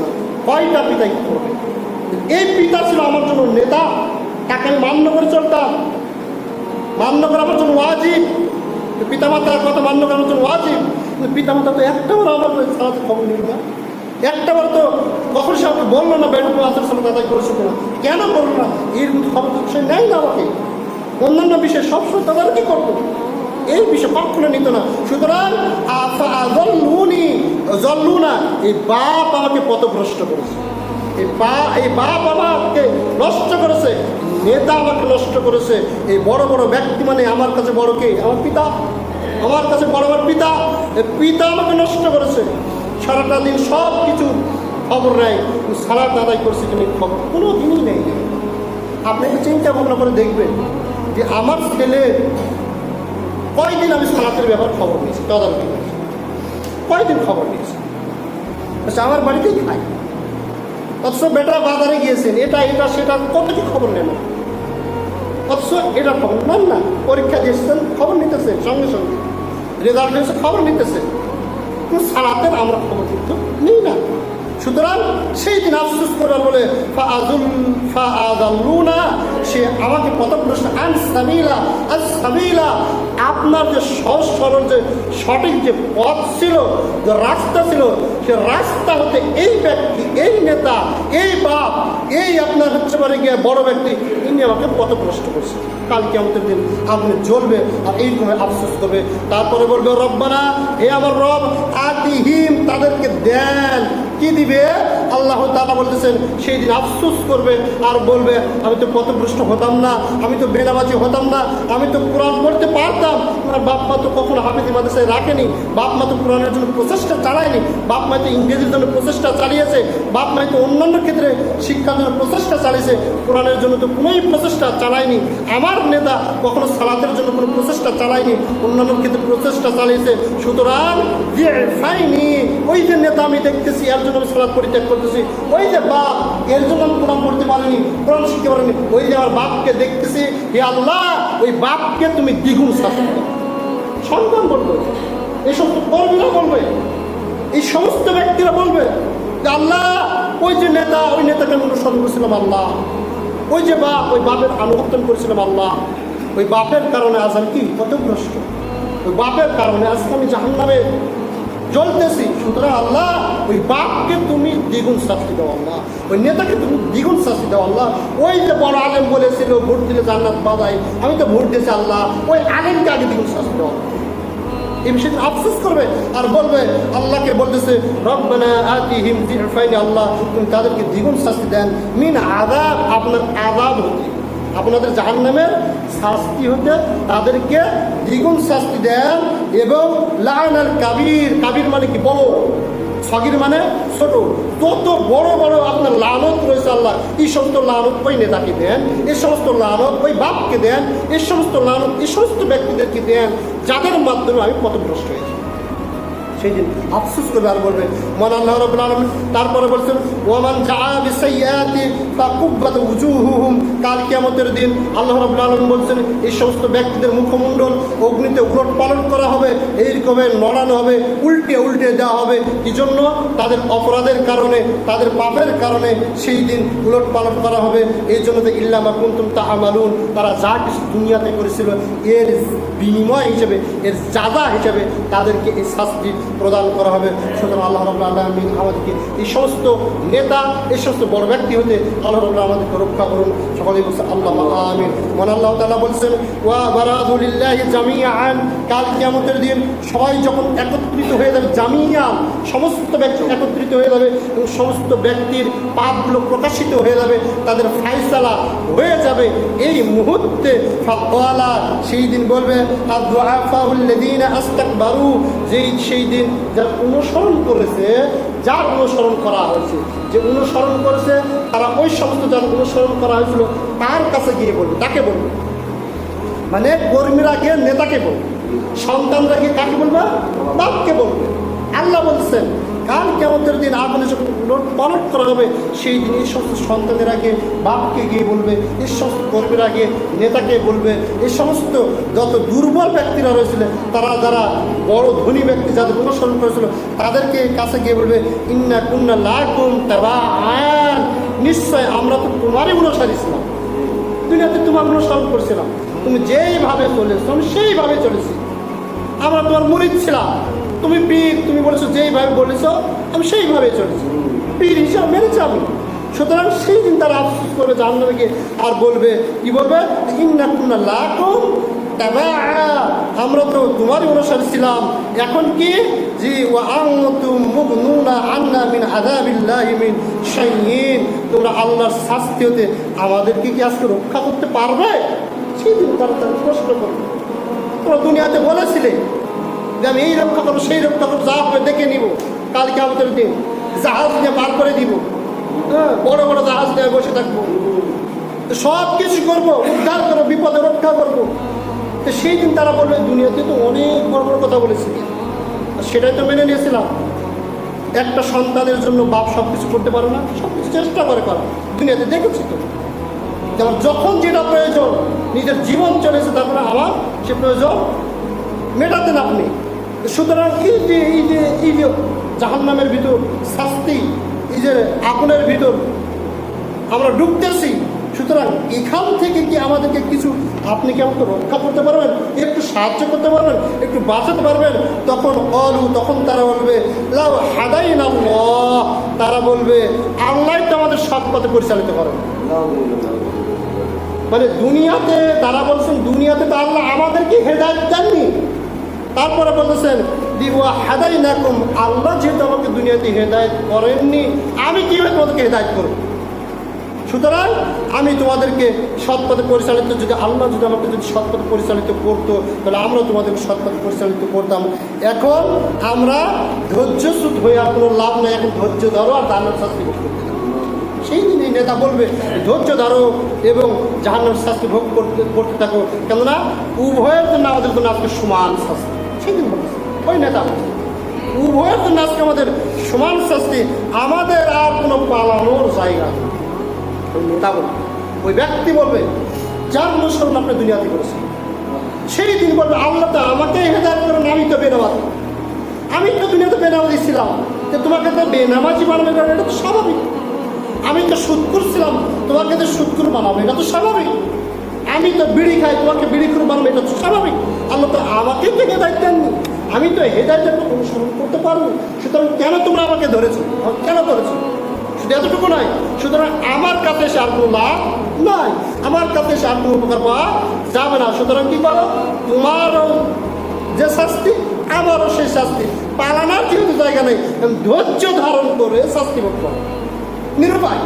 না কয়টা পিতা কি করবে? এই পিতা ছিল আমার জন্য নেতা, তাকে আমি মান্য করে চলতাম। মান্য করা আমার জন্য ওয়াজিব। পিতামাতার কথা মান্য করা আমার জন্য ওয়াজিব? কিন্তু পিতামাতা তো একটা বার আমার সালাতে খবর নিল না। একটা বার তো কখন সে আমাকে বলল না বেডরুম আসর সালাত আদায় করেছে কিনা? কেন বলল না? এরকম খবর তো সে নেয় না আমাকে। অন্যান্য বিষয়ে সবসময় তদারকি করতো এই বিষয় কখনো নিত না। সুতরাং জল্লুনি জল্লুনা এই বাপ আমাকে পথভ্রষ্ট করেছে। এই বা, এই বাপ আমাকে নষ্ট করেছে, নেতা আমাকে নষ্ট করেছে। এই বড় বড় ব্যক্তি মানে আমার কাছে বড় কে? আমার পিতা। আমার কাছে বড় বড় পিতা। এই পিতা আমাকে নষ্ট করেছে। সারাটা দিন সব কিছু খবর নেয়। সারা আদায় করছে কিন্তু খবর কোনো দিনই নেই আপনি একটু চিন্তা ভাবনা করে দেখবেন যে আমার ছেলে কয়দিন আমি সালাতের ব্যাপার খবর নিয়েছি। তদারকি করেছি কয়দিন খবর নিয়েছে আচ্ছা আমার বাড়িতেই খাই অথচ বেটা বাজারে গিয়েছেন, এটা এটা, সেটা কত কি খবর নেন? অথচ এটা খবর নেন না, পরীক্ষা দিয়েছেন, খবর নিতেছেন, সঙ্গে সঙ্গে। রেজাল্ট খবর নিতেছেন। সালাতের আমরা খবর কিন্তু নিই না। সুতরাং সেই দিন আফসুস করার বলে না সে আমাকে পথভ্রষ্ট আন সামিলা আন সামিলা আপনার যে সহজ সরল যে সঠিক যে পথ ছিল, যে রাস্তা ছিল, সে রাস্তা হতে এই ব্যক্তি, এই নেতা, এই বাপ, এই আপনার হচ্ছে পারে গিয়ে বড় ব্যক্তি ইনি আমাকে পথভ্রষ্ট করছে। কালকে আমাদের দিন আপনি জ্বলবে আর এইরকম আফসোস করবে। তারপরে বলবে, রব্বানা, হে আমার রব আদিহিম তাদেরকে দেন। কি দিবে? আল্লাহ তালা বলতেছেন, সেই দিন আফসোস করবে আর বলবে, আমি তো পথভ্রষ্ট হতাম না, আমি তো বেনাবাজি হতাম না, আমি তো কোরআন পড়তে পারতাম। আমার বাপ মা তো কখনো হাফিজি মাদ্রাসায় রাখেনি। বাপ মা তো কোরআনের জন্য প্রচেষ্টা চালায়নি। বাপ মা তো ইংরেজির জন্য প্রচেষ্টা চালিয়েছে। বাপ মা তো অন্যান্য ক্ষেত্রে শিক্ষার জন্য প্রচেষ্টা চালিয়েছে। কোরআনের জন্য তো কোনোই প্রচেষ্টা চালায়নি। আমার নেতা কখনো সালাতের জন্য কোনো প্রচেষ্টা চালায়নি, অন্যান্য ক্ষেত্রে প্রচেষ্টা চালিয়েছে। সুতরাং যে ফাইনি ওই যে নেতা আমি দেখতেছি, এর জন্য আমি সালাদ পরিত্যাগ করতেছি। ওই যে বাপ, এর জন্য আমি কোরআন পড়তে পারিনি কোরআন শিখতে পারিনি ওই যে আমার বাপকে দেখতেছি, হে আল্লাহ, ওই বাপকে তুমি দ্বিগুণ দাও সন্তান বলবে এই সমস্ত কর্মীরা বলবে, এই সমস্ত ব্যক্তিরা বলবে যে আল্লাহ, ওই যে নেতা, ওই নেতাকে আমি অনুসরণ করেছিলাম আল্লাহ। ওই যে বাপ, ওই বাপের আনুগত্যন করেছিলাম আল্লাহ। ওই বাপের কারণে আজ আমি কি? ক্ষতগ্রস্ত। ওই বাপের কারণে আজকে আমি জাহান্নামে জ্বলতেছি। সুতরাং আল্লাহ, ওই বাপকে তুমি দ্বিগুণ শাস্তি দাও আল্লাহ। ওই নেতাকে তুমি দ্বিগুণ শাস্তি দাও আল্লাহ। ওই যে বড় আলেম বলেছিল, ভোট দিলে জান্নাত বাদাই আমি তো ভোট দিয়েছি আল্লাহ। ওই আলেমকে আগে দ্বিগুণ শাস্তি দাও। এই বিষয়ে আফসোস করবে আর বলবে, আল্লাহকে বলতেছে, রব্বানা আতিহিম দিরফাইনি আল্লাহ তুমি তাদেরকে দ্বিগুণ শাস্তি দেন। মিন আদাব আপনার আদাব হতে, আপনাদের জাহান্নামের শাস্তি হতে তাদেরকে দ্বিগুণ শাস্তি দেন এবং লাল কাবির কাবির মানে কি? বড়। সগির মানে ছোট। তত বড় বড় আপনার লানত রয়েছে আল্লাহ, এই সমস্ত লানত ওই নেতাকে দেন এ সমস্ত লানত ওই বাপকে দেন এ সমস্ত লানত এ সমস্ত ব্যক্তিদেরকে দেন, যাদের মাধ্যমে আমি পথভ্রষ্ট হয়েছি। সেই দিন আফসোস করবে আর বলবে মন আল্লাহ আলমিন তারপরে বলছেন ওমান উজুহুহুম। কাল কিয়ামতের দিন আল্লাহ রবুল আলমিন বলছেন, এই সমস্ত ব্যক্তিদের মুখমণ্ডল অগ্নিতে উলট পালন করা হবে এইরকমের নড়ানো হবে, উল্টে উল্টে দেওয়া হবে। কি জন্য তাদের অপরাধের কারণে, তাদের পাপের কারণে সেই দিন উলট পালন করা হবে। এই জন্য তো ইল্লামা কুন্তুম তা আমালুন তারা যা কিছু দুনিয়াতে করেছিল, এর বিনিময় হিসেবে, এর জাদা হিসেবে তাদেরকে এই শাস্তি প্রদান করা হবে। সুতরাং আল্লাহ রবুল্লা আলমিন আমাদেরকে এই সমস্ত নেতা, এই সমস্ত বড় ব্যক্তি হতে আল্লাহ রবুল্লা আমাদেরকে রক্ষা করুন। সকলে বলছে, আল্লাহ আমিন। মন আল্লাহ তালা বলছেন, ওয়া বারাদুলিল্লাহ জামিয়ান কাল কিয়ামতের দিন সবাই যখন একত্রিত হয়ে যাবে জামিয়ান সমস্ত ব্যক্তি একত্রিত হয়ে যাবে এবং সমস্ত ব্যক্তির পাপগুলো প্রকাশিত হয়ে যাবে, তাদের ফাইসালা হয়ে যাবে। এই মুহূর্তে সেই দিন বলবে যেই, সেই দিন যারা অনুসরণ করেছে, যার অনুসরণ করা হয়েছে, যে অনুসরণ করেছে, তারা ওই সমস্ত যার অনুসরণ করা হয়েছিল, তার কাছে গিয়ে বলবে, তাকে বলবে। মানে কর্মীরা গিয়ে নেতাকে বলবে, সন্তানরা গিয়ে কাকে বলবে? বাপকে বলবে। আল্লাহ বলছেন কাল কেমতের দিন আগুনে যখন পালট করা হবে, সেই দিন এই সমস্ত সন্তানের আগে বাপকে গিয়ে বলবে এই সমস্ত কর্মীর আগে নেতাকে বলবে এই সমস্ত যত দুর্বল ব্যক্তিরা রয়েছিল তারা যারা বড় ধনী ব্যক্তি যাদের অনুসরণ করেছিল, তাদেরকে কাছে গিয়ে বলবে, ইন্না কুন্না লাকুম তাবা আয়ান নিশ্চয় আমরা তো তোমারই অনুসারী ছিলাম। দুনিয়াতে তোমার অনুসরণ করছিলাম। তুমি যেইভাবে চলেছ, আমি সেইভাবে চলেছি। আমরা তোমার মুরিদ ছিলাম। তুমি পীর, তুমি বলেছ যেইভাবে বলেছ, আমি সেইভাবে চলেছি। পীর হিসাব মেনেছি আমি। সুতরাং সেই দিন তারা আফসোস করবে জাহান্নামে গিয়ে আর বলবে, কি বলবে। আমরা তো তোমারই অনুসারী ছিলাম। এখন কি? জি ওয়া আনতুম মুগনুনা আন্না মিন আযাবিল্লাহি মিন তোমরা আল্লাহর শাস্তি হতে আমাদেরকে কি আজকে রক্ষা করতে পারবে? সেই দিন তারা তারা প্রশ্ন করবে তোমরা দুনিয়াতে বলেছিলে যে আমি এই রক্ষা করব সেই রক্ষা করব যা হবে দেখে নিব। কালকে আমাদের দিন। জাহাজ নিয়ে পার করে দিব। হ্যাঁ বড় বড় জাহাজ নিয়ে বসে থাকব। সব কিছু করব, উদ্ধার করব, বিপদে রক্ষা করব। তো সেই দিন তারা বলবে, দুনিয়াতে তো অনেক বড় বড় কথা বলেছি। সেটাই তো মেনে নিয়েছিলাম। একটা সন্তানের জন্য বাপ সব কিছু করতে পারে না সব কিছু চেষ্টা করে করা। দুনিয়াতে দেখেছি তো। যেমন যখন যেটা প্রয়োজন, নিজের জীবন চলেছে, তারপরে আমার সে প্রয়োজন মেটাতেন আপনি সুতরাং এই যে এই যে এই যে জাহান্নামের ভিতর শাস্তি এই যে আগুনের ভিতর আমরা ডুবতেছি সুতরাং এখান থেকে কি আমাদেরকে কিছু আপনি কি আমাকে রক্ষা করতে পারবেন? একটু সাহায্য করতে পারবেন? একটু বাঁচাতে পারবেন? তখন অলু তখন তারা বলবে লাউ হাদাই না তারা বলবে আল্লাহ তো আমাদের সৎ পথে পরিচালিত করেন। মানে দুনিয়াতে তারা বলছেন দুনিয়াতে তো আল্লাহ আমাদেরকে হেদায়ত দেননি। তারপরে বলতেছেন দিওয়া হেদাই নাকুম আল্লাহ যেহেতু আমাকে দুনিয়াতে হেদায়ত করেননি, আমি কীভাবে তোমাদেরকে হেদায়ত করব? সুতরাং আমি তোমাদেরকে সৎপথে পরিচালিত, যদি আল্লাহ যদি আমাকে যদি সৎপথে পরিচালিত করতো, তাহলে আমরা তোমাদেরকে সৎপথে পরিচালিত করতাম। এখন আমরা ধৈর্যচ্যুত হয়ে আর কোনো লাভ নেই, এখন ধৈর্য ধরো আর দানের শাস্তি ভোগ করতে সেই দিন এই নেতা বলবে, ধৈর্য ধরো এবং জাহান্নার শাস্তি ভোগ করতে করতে থাকো। কেননা, উভয়ের জন্য আমাদের জন্য আজকে সমান শাস্তি। দিন ওই নেতা। উভয়ের জন্য আজকে আমাদের সমান শাস্তি, আমাদের আর কোনো পালানোর জায়গা নেই। ওই নেতা বলবে ওই ব্যক্তি বলবে, যার অনুসরণ আপনি দুনিয়াতে করেছেন সেই দিন বলবে, আল্লাহ তো আমাকে হেদায়ত করেন আমি তো বেনামাজি আমি তো দুনিয়াতে বেনামাজি ছিলাম যে তোমাকে তো বেনামাজি বানাবে কারণ এটা তো স্বাভাবিক আমি তো সুৎকুর ছিলাম, তোমাকে তো সুৎকুর বানাবে, এটা তো স্বাভাবিক আমি তো বিড়ি খাই, তোমাকে বিড়ি করে বানাবে এটা স্বাভাবিক। আল্লাহ তো আমাকে তো হেদায়ত দেননি। আমি তো হেদায়তের অনুসরণ করতে পারব। সুতরাং কেন তোমরা আমাকে ধরেছো? কেন ধরেছো? শুধু এতটুকু নয়, সুতরাং আমার কাছে সে কোনো লাভ নাই। আমার কাছে আর কোনো উপকার পাওয়া যাবে না। সুতরাং কি করো? তোমারও যে শাস্তি, আমারও সেই শাস্তি। পালানোর যেহেতু জায়গা নেই, ধৈর্য ধারণ করে শাস্তি ভোগ করো। নিরুপায়।